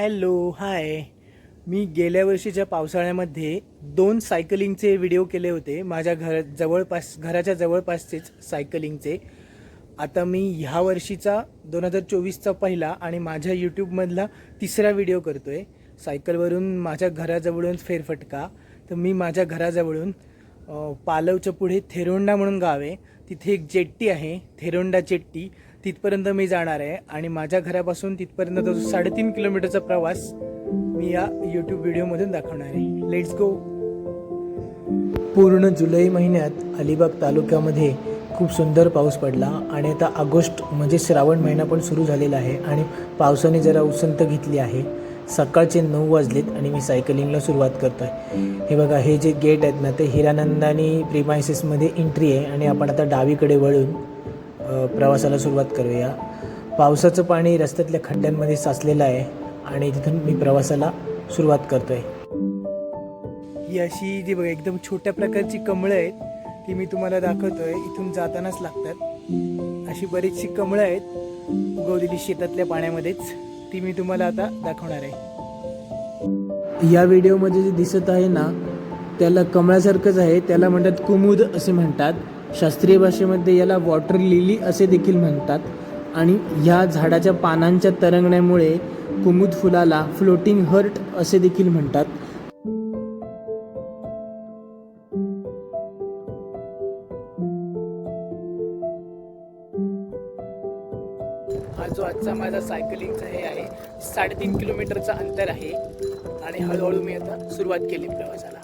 Hello hi. मी गेल्या वर्षीच्या पावसाळ्यामध्ये दोन सायकलिंगचे व्हिडिओ केले होते. माझ्या घर जवळपास घराच्या जवळपासचेच सायकलिंगचे. आता मी ह्या वर्षीचा दोन हजार चोवीसचा पहिला आणि माझ्या यूट्यूबमधला तिसरा व्हिडिओ करतो आहे सायकलवरून माझ्या घराजवळून फेरफटका. तर मी माझ्या घराजवळून पालवच्या पुढे थेरोंडा म्हणून गाव आहे. तिथे एक जेट्टी आहे थेरोंडा जेट्टी. तिथपर्यंत मी जाणार आहे आणि माझ्या घरापासून तिथपर्यंत जो साडेतीन किलोमीटरचा प्रवास मी या यूट्यूब व्हिडिओमधून दाखवणार आहे. लेट्स गो पूर्ण जुलै महिन्यात अलिबाग तालुक्यामध्ये खूप सुंदर पाऊस पडला आणि आता ऑगस्ट म्हणजे श्रावण महिना पण सुरू झालेला आहे आणि पावसाने जरा उसंत घेतली आहे. सकाळचे नऊ वाजलेत आणि मी सायकलिंगला सुरुवात करतो आहे हे बघा हे जे गेट आहेत ना ते हिरानंदानी प्रिमायसेसमध्ये एंट्री आहे आणि आपण आता डावीकडे वळून प्रवासाला सुरुवात करूया. पावसाचं पाणी रस्त्यातल्या खड्ड्यांमध्ये साचलेलं आहे आणि तिथून मी प्रवासाला सुरुवात करतो आहे ही अशी जी बघा एकदम छोट्या प्रकारची कमळं आहेत ती मी तुम्हाला दाखवतोय. इथून जातानाच लागतात. अशी बरीचशी कमळं आहेत उगवलेली शेतातल्या पाण्यामध्येच. ती मी तुम्हाला आता दाखवणार आहे. या व्हिडिओमध्ये जे दिसत आहे ना त्याला कमळासारखंच आहे. त्याला म्हणतात कुमुद असे म्हणतात. शास्त्रीय भाषेमध्ये याला वॉटर लिली असे देखील म्हणतात. आणि ह्या झाडाच्या पानांच्या तरंगण्यामुळे कुमुद फुलाला फ्लोटिंग हर्ट असे देखील म्हणतात. हा जो आजचा माझा सायकलिंगचा हे आहे साडेतीन किलोमीटरचा अंतर आहे. आणि हळूहळू मी आता सुरुवात केली प्रवासाला.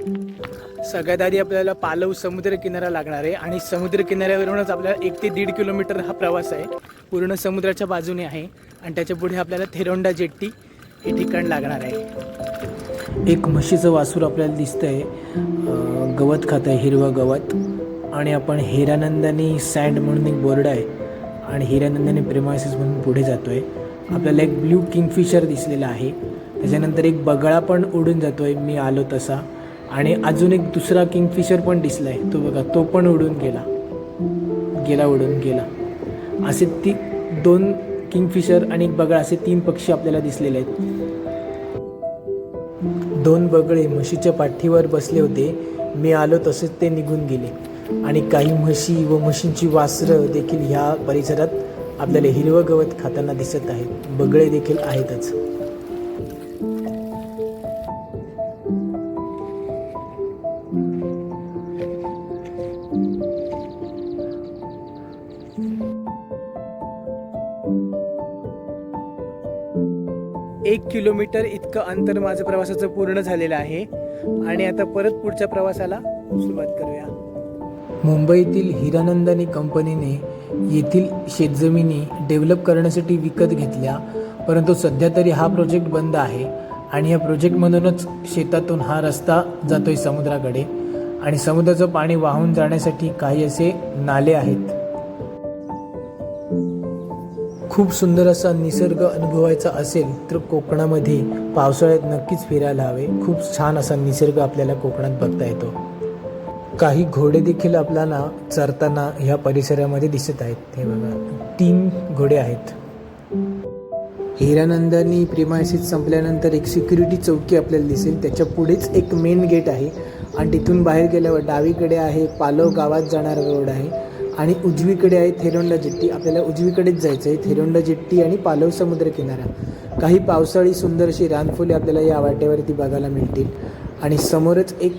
सगळ्यात आधी आपल्याला पालव समुद्र किनारा लागणार आहे आणि समुद्र किनाऱ्यावरूनच आपल्याला एक ते दीड किलोमीटर हा प्रवास आहे. पूर्ण समुद्राच्या बाजूने आहे आणि त्याच्या पुढे आपल्याला थेरोंडा जेट्टी हे ठिकाण लागणार आहे. एक म्हशीचं वासूर आपल्याला दिसतंय. आहे गवत खात आहे हिरवं गवत. आणि आपण हिरानंदानी सँड म्हणून एक बोर्ड आहे आणि हिरानंदानी प्रेमायसिस म्हणून पुढे जातो आहे आपल्याला एक ब्ल्यू किंगफिशर दिसलेला आहे. त्याच्यानंतर एक बगळा पण उडून जातो आहे मी आलो तसा. आणि अजून एक दुसरा किंगफिशर पण दिसलाय. तो बघा तो पण उडून गेला. गेला उडून गेला. असे ती दोन किंगफिशर आणि एक बगळा असे तीन पक्षी आपल्याला दिसलेले आहेत. दोन बगळे म्हशीच्या पाठीवर बसले होते. मी आलो तसेच ते निघून गेले. आणि काही म्हशी व म्हशींची वासरं देखील ह्या परिसरात आपल्याला हिरवं गवत खाताना दिसत आहेत. बगळे देखील आहेतच. एक किलोमीटर इतकं अंतर माझं प्रवासाचं पूर्ण झालेलं आहे. आणि आता परत पुढच्या प्रवासाला सुरुवात करूया. मुंबईतील हिरानंदानी कंपनीने येथील शेतजमिनी डेव्हलप करण्यासाठी विकत घेतल्या परंतु सध्या तरी हा प्रोजेक्ट बंद आहे आणि या प्रोजेक्टमधूनच शेतातून हा रस्ता जातोय समुद्राकडे आणि समुद्राचं पाणी वाहून जाण्यासाठी काही असे नाले आहेत. खूप सुंदर असा निसर्ग अनुभवायचा असेल तर कोकणामध्ये पावसाळ्यात नक्कीच फिरायला हवे. खूप छान असा निसर्ग आपल्याला कोकणात बघता येतो. काही घोडे देखील आपल्याला चरताना ह्या परिसरामध्ये दिसत आहेत. हे बघा तीन घोडे आहेत. हिरानंदानी प्रिमायसिस संपल्यानंतर एक सिक्युरिटी चौकी आपल्याला दिसेल. त्याच्या पुढेच एक मेन गेट आहे. आणि तिथून बाहेर गेल्यावर डावीकडे आहे पालव गावात जाणारा रोड आहे. आणि उजवीकडे आहे थेरोंडा जेट्टी. आपल्याला उजवीकडेच जायचं आहे थेरोंडा जेट्टी आणि पालव समुद्र किनारा. काही पावसाळी सुंदर अशी रानफुले आपल्याला या वाटेवरती बघायला मिळतील. आणि समोरच एक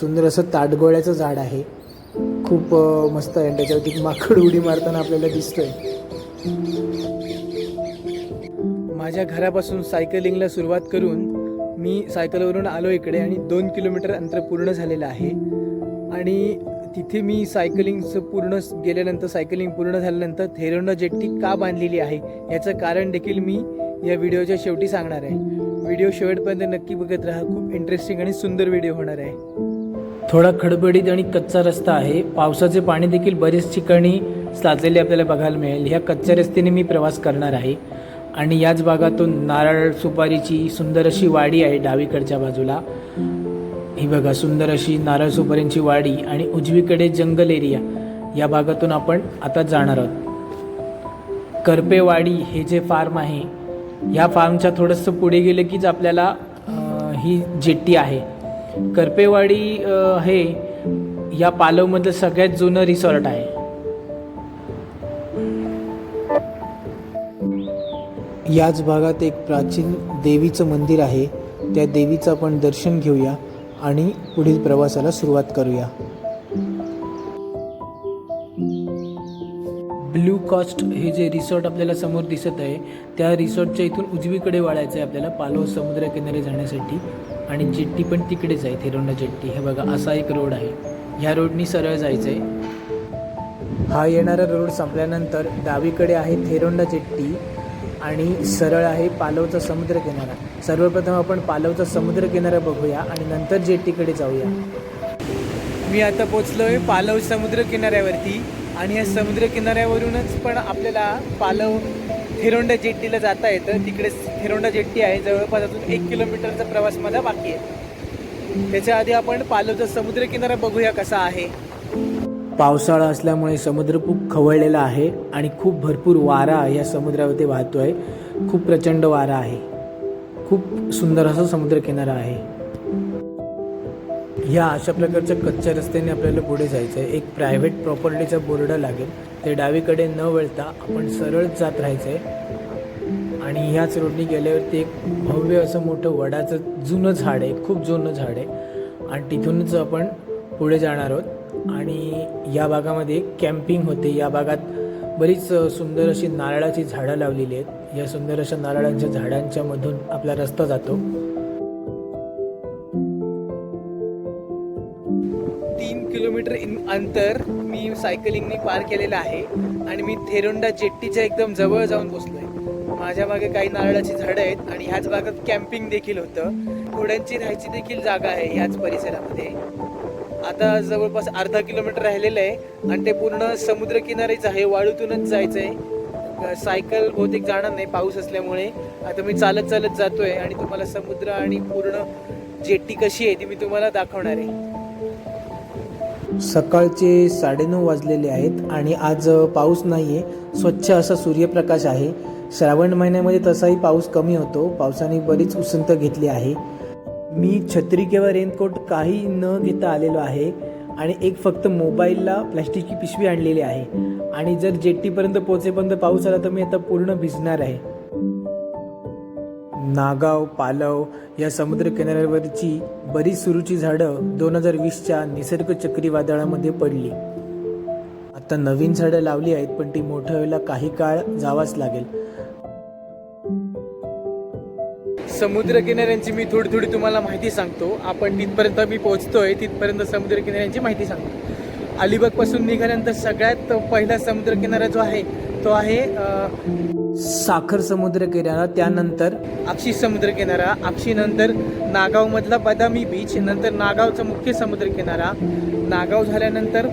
सुंदर असं ताटगोळ्याचं झाड आहे. खूप मस्त आहे आणि त्याच्यावरती माकड उडी मारताना आपल्याला दिसतोय. माझ्या घरापासून सायकलिंगला सुरुवात करून मी सायकलवरून आलो इकडे आणि दोन किलोमीटर अंतर पूर्ण झालेलं आहे. आणि तिथे मी सायकलिंगचं पूर्ण गेल्यानंतर सायकलिंग पूर्ण झाल्यानंतर थेरोंडा जेट्टी का बांधलेली आहे? याचं कारण देखील मी या व्हिडिओच्या शेवटी सांगणार आहे. व्हिडिओ शेवटपर्यंत नक्की बघत राहा. खूप इंटरेस्टिंग आणि सुंदर व्हिडिओ होणार आहे. थोडा खडबडीत आणि कच्चा रस्ता आहे. पावसाचे पाणी देखील बरेच ठिकाणी साचलेले आपल्याला बघायला मिळेल. ह्या कच्च्या रस्त्याने मी प्रवास करणार आहे. आणि याच भागातून नारळ सुपारीची सुंदर अशी वाडी आहे डावीकडच्या बाजूला. ही बघा सुंदर अशी नारळ सुपाऱ्यांची वाडी आणि उजवीकडे जंगल एरिया या भागातून आपण आता जाणार आहोत. करपेवाडी हे जे फार्म आहे ह्या फार्मच्या थोडंसं पुढे गेलं कीच आपल्याला ही जेट्टी आहे. करपेवाडी हे या पालवमधलं सगळ्यात जुनं रिसॉर्ट आहे. याच भागात एक प्राचीन देवीचं मंदिर आहे त्या देवीचं आपण दर्शन घेऊया. आणि पुढील प्रवासाला सुरुवात करूया. ब्ल्यू कॉस्ट हे जे रिसॉर्ट आपल्याला समोर दिसत आहे त्या रिसॉर्टच्या इथून उजवीकडे वळायचं आहे आपल्याला पालो समुद्रकिनारी जाण्यासाठी. आणि जेट्टी पण तिकडेच आहे थेरोंडा जेट्टी. हे बघा असा एक रोड आहे. ह्या रोडनी सरळ जायचं आहे हा येणारा रोड संपल्यानंतर डावीकडे आहे थेरोंडा जेट्टी. आणि सरळ आहे पालवचा समुद्रकिनारा सर्वप्रथम आपण पालवचा समुद्रकिनारा बघूया आणि नंतर जेट्टीकडे जाऊया. मी आता पोचलोय पालव समुद्र किनाऱ्यावरती आणि या समुद्र किनाऱ्यावरूनच पण आपल्याला पालव थिरोंडा जेट्टीला जाता येतं. तिकडे थिरोंडा जेट्टी आहे. जवळपास अजून एक किलोमीटरचा प्रवास माझा बाकी आहे. त्याच्या आधी आपण पालवचा समुद्र किनारा बघूया कसा आहे. पावसाळा असल्यामुळे समुद्र खूप खवळलेला आहे आणि खूप भरपूर वारा या समुद्रावरती आहे खूप प्रचंड वारा आहे. खूप सुंदर असा समुद्र किनारा आहे. ह्या अशा प्रकारच्या कच्च्या रस्त्याने आपल्याला पुढे जायचं आहे एक प्रायव्हेट प्रॉपर्टीचा बोर्ड लागेल. ते डावीकडे न वळता आपण सरळ जात राहायचं आहे आणि ह्याच रोडनी गेल्यावरती एक भव्य असं मोठं वडाचं जुनं झाड आहे. खूप जुनं झाड आहे. आणि तिथूनच आपण पुढे जाणार आहोत. आणि या भागामध्ये कॅम्पिंग होते. या भागात बरीच सुंदर अशी नारळाची झाडं लावलेली आहेत. या सुंदर अशा नारळांच्या झाडांच्या मधून आपला रस्ता जातो. तीन किलोमीटर अंतर मी सायकलिंगने पार केलेलं आहे आणि मी थेरोंडा जेट्टीच्या एकदम जवळ जाऊन बसलोय माझ्या मागे काही नारळाची झाडं आहेत आणि ह्याच भागात कॅम्पिंग देखील होतं. घोड्यांची राहायची देखील जागा आहे ह्याच परिसरामध्ये. आता जवळपास अर्धा किलोमीटर राहिलेलं आहे आणि ते पूर्ण समुद्रकिनारीच आहे वाळूतूनच जायचं आहे सायकल बहुतेक जाणार नाही पाऊस असल्यामुळे. आता मी चालत चालत जातोय आणि तुम्हाला समुद्र आणि पूर्ण जेट्टी कशी आहे ती मी तुम्हाला दाखवणार आहे. सकाळचे साडेनऊ वाजलेले आहेत आणि आज पाऊस नाही आहे स्वच्छ असा सूर्यप्रकाश आहे. श्रावण महिन्यामध्ये तसाही पाऊस कमी होतो. पावसाने बरीच उसंत घेतली आहे. मी छत्री किंवा रेनकोट काही न घेता आलेलो आहे आणि एक फक्त मोबाईलला प्लॅस्टिकची पिशवी आणलेली आहे. आणि जर जेट्टीपर्यंत पोचेपर्यंत पाऊस आला तर मी आता पूर्ण भिजणार आहे. नागाव पालव या समुद्र किनाऱ्यावरची बरीच सुरूची झाडं दोन हजार वीसच्या निसर्ग चक्रीवादळामध्ये पडली. आता नवीन झाडं लावली आहेत पण ती मोठ्या वेळेला काही काळ जावाच लागेल. समुद्र किनाऱ्यांची मी थोडी थोडी तुम्हाला माहिती सांगतो. आपण तिथपर्यंत मी पोहोचतोय तिथपर्यंत समुद्र किनाऱ्यांची माहिती सांगतो. अलिबागपासून निघाल्यानंतर सगळ्यात पहिला समुद्रकिनारा जो आहे तो आहे साखर समुद्र किनारा त्यानंतर अक्षी समुद्र किनारा अक्षी नंतर नागाव मधला बदामी बीच नंतर नागावचा मुख्य समुद्र किनारा नागाव झाल्यानंतर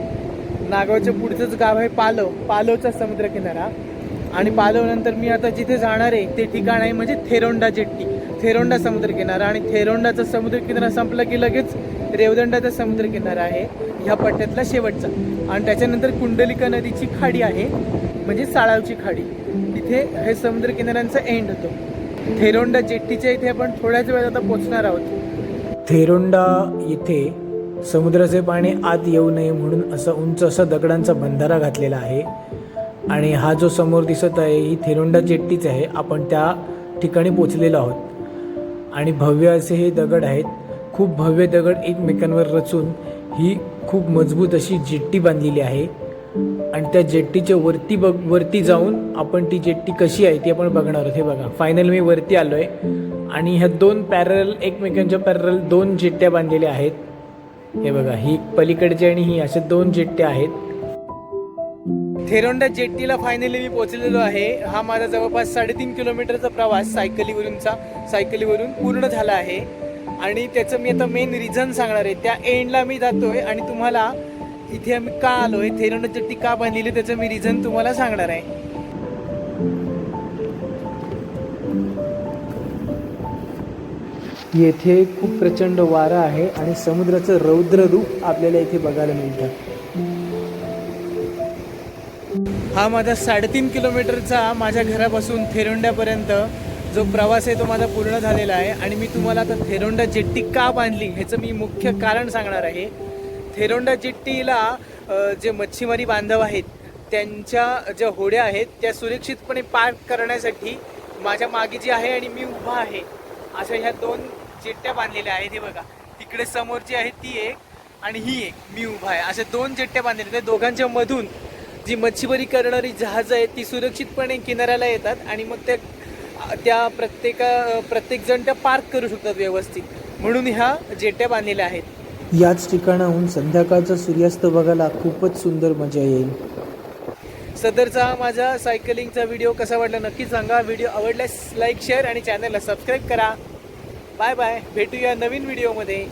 नागावच्या पुढचंच गाव आहे पालव पालवचा समुद्र किनारा आणि पालवनंतर मी आता जिथे जाणार आहे ते ठिकाण आहे म्हणजे थेरोंडा जेट्टी. थेरोंडा समुद्रकिनारा आणि थेरोंडाचा समुद्रकिनारा संपला की लगेच रेवदंडाचा समुद्रकिनारा आहे ह्या पट्ट्यातला शेवटचा. आणि त्याच्यानंतर कुंडलिका नदीची खाडी आहे म्हणजे साळावची खाडी. तिथे हे समुद्र किनाऱ्यांचा एंड होतो. थेरोंडा जेट्टीच्या इथे आपण थोड्याच वेळात आता पोहोचणार आहोत. थेरोंडा इथे समुद्राचे पाणी आत येऊ नये म्हणून असा उंच असा दगडांचा बंधारा घातलेला आहे. आणि हा जो समोर दिसत आहे ही थेरोंडा जेट्टीच आहे. आपण त्या ठिकाणी पोचलेलो आहोत. आणि भव्य असे हे दगड आहेत. खूप भव्य दगड एकमेकांवर रचून ही खूप मजबूत अशी जेट्टी बांधलेली आहे. आणि त्या जेट्टीच्या वरती बघ वरती जाऊन आपण ती जेट्टी कशी आहे ती आपण बघणार आहोत. हे बघा फायनल मी वरती आलो आहे आणि ह्या दोन पॅरल एकमेकांच्या पॅरल दोन जेट्ट्या बांधलेल्या आहेत. हे बघा ही पलीकडची आणि ही अशा दोन जेट्ट्या आहेत. थेरोंडा जेट्टीला फायनली मी पोहोचलेलो आहे. हा माझा जवळपास साडेतीन किलोमीटरचा प्रवास सायकलीवरूनचा सायकलीवरून पूर्ण झाला आहे. आणि त्याचं मी आता मेन रिझन सांगणार आहे. त्या एंडला मी जातोय आणि तुम्हाला इथे आम्ही का आलोय? थेरोंडा जेट्टी का बांधलेली त्याचं मी रिझन तुम्हाला सांगणार आहे. येथे खूप प्रचंड वारा आहे आणि समुद्राचं रौद्र रूप आपल्याला इथे बघायला मिळतं. हा माझा साडेतीन किलोमीटरचा माझ्या घरापासून थेरोंड्यापर्यंत जो प्रवास आहे तो माझा पूर्ण झालेला आहे. आणि मी तुम्हाला आता थेरोंडा जेट्टी का बांधली ह्याचं मी मुख्य कारण सांगणार आहे. थेरोंडा जेट्टीला जे मच्छीमारी बांधव आहेत त्यांच्या ज्या होड्या आहेत त्या सुरक्षितपणे पार करण्यासाठी माझ्या मागे जी आहे आणि मी उभा आहे अशा ह्या दोन जेट्ट्या बांधलेल्या आहेत. हे बघा तिकडे समोर जी आहे ती एक आणि ही एक मी उभा आहे. अशा दोन जेट्ट्या बांधलेल्या त्या दोघांच्या मधून जी मच्छीमारी करणारी जहाजं आहेत ती सुरक्षितपणे किनाऱ्याला येतात आणि मग त्या त्या प्रत्येका प्रत्येकजण त्या पार्क करू शकतात व्यवस्थित. म्हणून ह्या जेट्ट्या बांधलेल्या आहेत. याच ठिकाणाहून संध्याकाळचा सूर्यास्त बघायला खूपच सुंदर मजा येईल. सदरचा माझा सायकलिंगचा व्हिडिओ कसा वाटला नक्की सांगा. व्हिडिओ आवडल्यास लाईक शेअर आणि चॅनलला सबस्क्राईब करा. Bye bye. भेटूया नवीन व्हिडिओमध्ये.